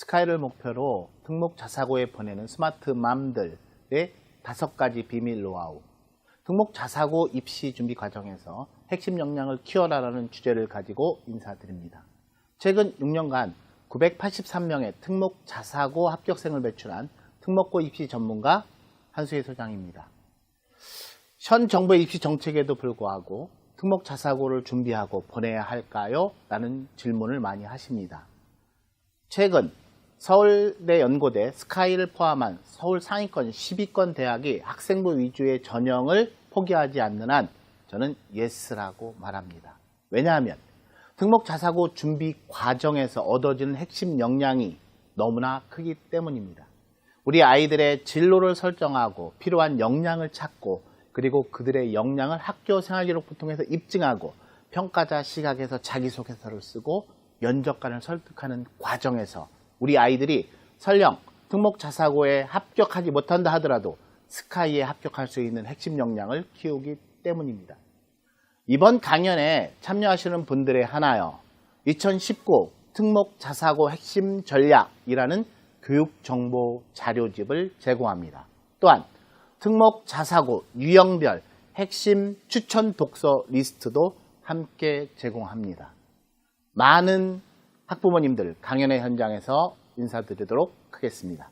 스카이를 목표로 특목 자사고에 보내는 스마트 맘들의 다섯 가지 비밀 노하우. 특목 자사고 입시 준비 과정에서 핵심 역량을 키워라라는 주제를 가지고 인사드립니다. 최근 6년간 983명의 특목 자사고 합격생을 배출한 특목고 입시 전문가 한수혜 소장입니다. 현 정부의 입시 정책에도 불구하고 특목 자사고를 준비하고 보내야 할까요? 라는 질문을 많이 하십니다. 최근 서울대 연고대 스카이를 포함한 서울 상위권 10위권 대학이 학생부 위주의 전형을 포기하지 않는 한 저는 예스라고 말합니다. 왜냐하면 특목 자사고 준비 과정에서 얻어지는 핵심 역량이 너무나 크기 때문입니다. 우리 아이들의 진로를 설정하고 필요한 역량을 찾고 그리고 그들의 역량을 학교 생활기록부 통해서 입증하고 평가자 시각에서 자기소개서를 쓰고 면접관을 설득하는 과정에서 우리 아이들이 설령 특목 자사고에 합격하지 못한다 하더라도 스카이에 합격할 수 있는 핵심 역량을 키우기 때문입니다. 이번 강연에 참여하시는 분들의 하나요. 2019 특목 자사고 핵심 전략이라는 교육 정보 자료집을 제공합니다. 또한 특목 자사고 유형별 핵심 추천 독서 리스트도 함께 제공합니다. 많은 학부모님들 강연의 현장에서 인사드리도록 하겠습니다.